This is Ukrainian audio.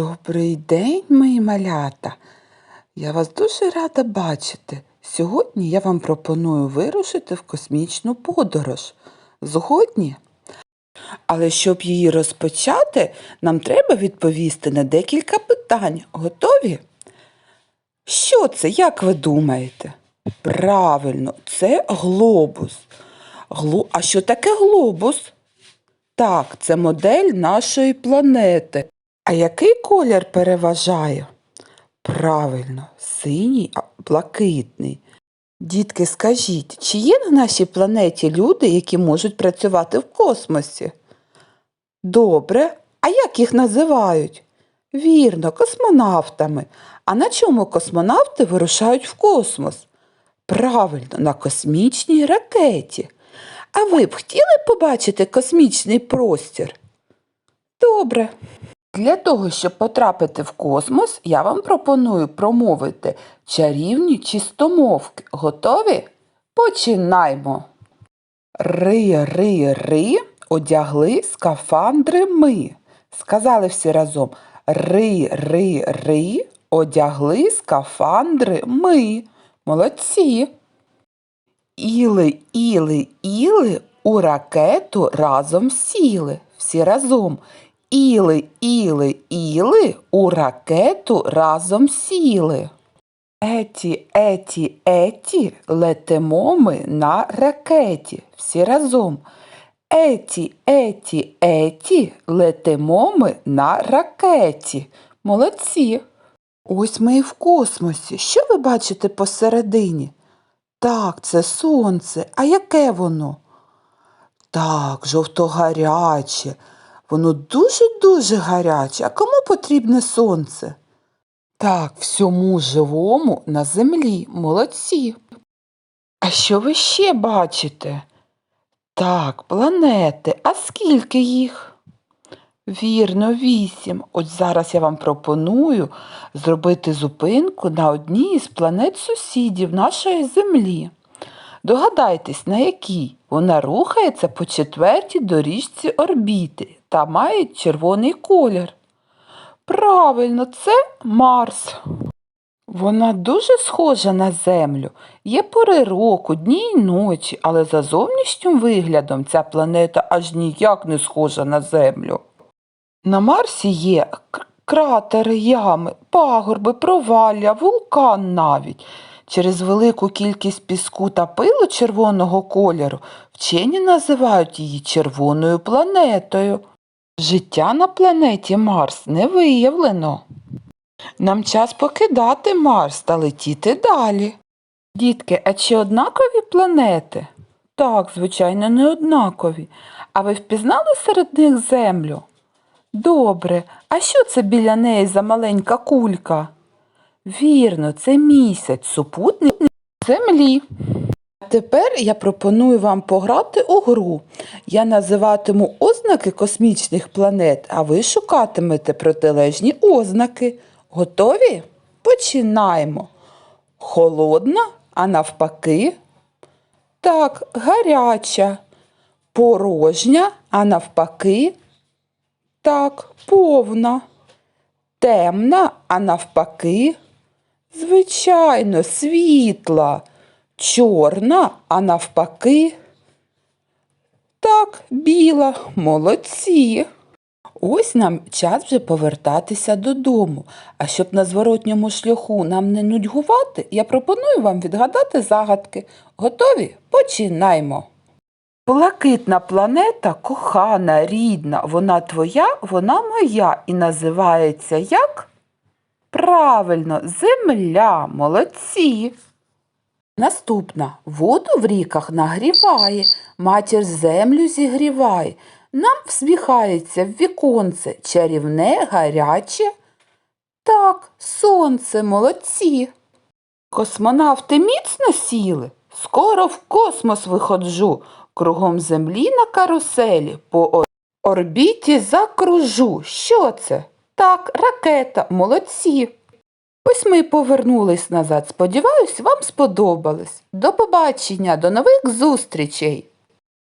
Добрий день, мої малята. Я вас дуже рада бачити. Сьогодні я вам пропоную вирушити в космічну подорож. Згодні? Але щоб її розпочати, нам треба відповісти на декілька питань. Готові? Що це, як ви думаєте? Правильно, це глобус. Гло... А що таке глобус? Так, це модель нашої планети. А який колір переважає? Правильно, синій, блакитний. Дітки, скажіть, чи є на нашій планеті люди, які можуть працювати в космосі? Добре, а як їх називають? Вірно, космонавтами. А на чому космонавти вирушають в космос? Правильно, на космічній ракеті. А ви б хотіли побачити космічний простір? Добре. Для того, щоб потрапити в космос, я вам пропоную промовити чарівні чистомовки. Готові? Починаймо. Ри, ри, ри, одягли скафандри ми. Сказали всі разом. Ри, ри, ри, одягли скафандри ми. Молодці. Іли, іли, іли, у ракету разом сіли. Всі разом. Іли, іли, іли, у ракету разом сіли. Еті, еті, еті, летимо ми на ракеті. Всі разом. Еті, еті, еті, летимо ми на ракеті. Молодці. Ось ми і в космосі. Що ви бачите посередині? Так, це сонце. А яке воно? Так, жовто-гаряче. Воно дуже-дуже гаряче. А кому потрібне сонце? Так, всьому живому на землі. Молодці. А що ви ще бачите? Так, планети. А скільки їх? Вірно, вісім. Ось зараз я вам пропоную зробити зупинку на одній із планет сусідів нашої Землі. Догадайтесь, на якій вона рухається по четвертій доріжці орбіти та має червоний колір. Правильно, це Марс. Вона дуже схожа на Землю. Є пори року, дні й ночі, але за зовнішнім виглядом ця планета аж ніяк не схожа на Землю. На Марсі є кратери, ями, пагорби, провалля, вулкан навіть. Через велику кількість піску та пилу червоного кольору вчені називають її червоною планетою. Життя на планеті Марс не виявлено. Нам час покидати Марс та летіти далі. Дітки, а чи однакові планети? Так, звичайно, не однакові. А ви впізнали серед них Землю? Добре, а що це біля неї за маленька кулька? Вірно, це місяць, супутник Землі. Тепер я пропоную вам пограти у гру. Я називатиму ознаки космічних планет, а ви шукатимете протилежні ознаки. Готові? Починаємо. Холодна, а навпаки. Так, гаряча. Порожня, а навпаки. Так, повна. Темна, а навпаки. Звичайно, світла. Чорна, а навпаки. Так, біла, молодці. Ось нам час вже повертатися додому. А щоб на зворотньому шляху нам не нудьгувати, я пропоную вам відгадати загадки. Готові? Починаймо. Блакитна планета кохана, рідна, вона твоя, вона моя і називається як? Правильно, земля, молодці. Наступна воду в ріках нагріває, матір землю зігріває. Нам всміхається в віконце чарівне, гаряче. Так, сонце, молодці. Космонавти міцно сіли. Скоро в космос виходжу, кругом землі на каруселі по орбіті закружу. Що це? Так, ракета, молодці. Ось ми й повернулись назад. Сподіваюсь, вам сподобалось. До побачення, до нових зустрічей!